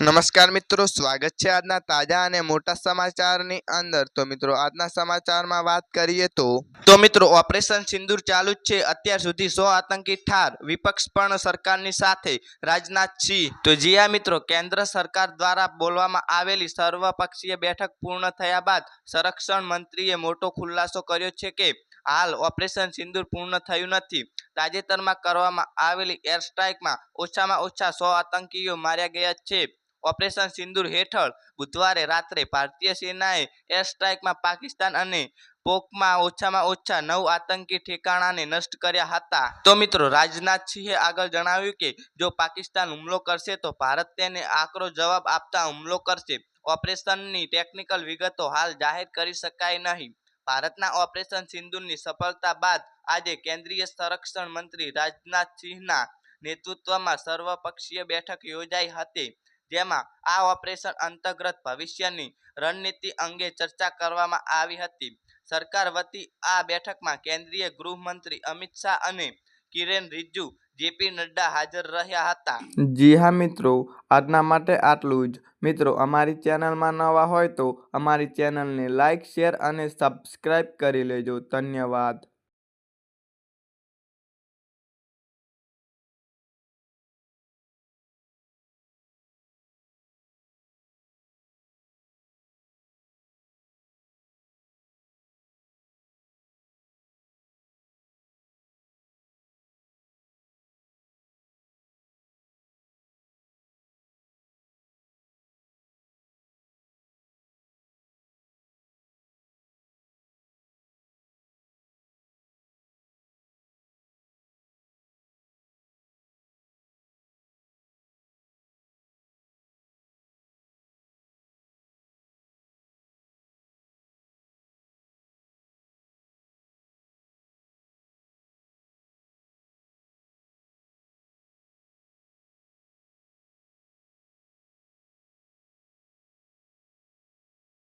નમસ્કાર મિત્રો, સ્વાગત છે આજના તાજા અને મોટા સમાચારની અંદર. તો મિત્રો, આજના સમાચારમાં વાત કરીએ તો તો મિત્રો, ઓપરેશન સિંદૂર ચાલુ જ છે. અત્યાર સુધી સો આતંકી ઠાર, વિપક્ષ પણ સરકારની સાથે રાજનાથસિંહ તો જી આ મિત્રો, કેન્દ્ર સરકાર દ્વારા બોલવામાં આવેલી સર્વપક્ષીય બેઠક પૂર્ણ થયા બાદ સંરક્ષણ મંત્રીએ મોટો ખુલાસો કર્યો છે કે, હાલ ઓપરેશન સિંદૂર પૂર્ણ થયું નથી. તાજેતરમાં કરવામાં આવેલી એર સ્ટ્રાઇકમાં ઓછામાં ઓછા સો આતંકીઓ માર્યા ગયા છે. ઓપરેશન સિંદુર હેઠળ બુધવારે રાત્રે ભારતીય સેનાએ એર સ્ટ્રાઇકમાં પાકિસ્તાન અને પોકમાં ઓછામાં ઓછા નવ આતંકી ઠેકાણાને નષ્ટ કર્યા હતા. તો મિત્રો રાજનાથસિંહે આગળ જણાવ્યું કે, જો પાકિસ્તાન હુમલો કરશે તો ભારત તેને આકરો જવાબ આપતા હુમલો કરશે. ઓપરેશનની ટેકનિકલ વિગતો હાલ જાહેર કરી શકાય નહીં. ભારતના ઓપરેશન સિંદુરની સફળતા બાદ આજે કેન્દ્રીય સંરક્ષણ મંત્રી રાજનાથસિંહના નેતૃત્વમાં સર્વપક્ષીય બેઠક યોજાઈ હતી. જેમાં આ ઓપરેશન અંતર્ગત ભવિષ્યની રણનીતિ અંગે ચર્ચા કરવામાં આવી હતી. સરકાર વતી આ બેઠકમાં કેન્દ્રીય ગૃહમંત્રી અમિત શાહ અને કિરેન રિજ્જુ, જેપી નડ્ડા હાજર રહ્યા હતા. જી હા મિત્રો, આજના માટે આટલું જ. મિત્રો, અમારી ચેનલમાં નવા હોય તો અમારી ચેનલને લાઇક શેર અને સબસ્ક્રાઈબ કરી લેજો. ધન્યવાદ.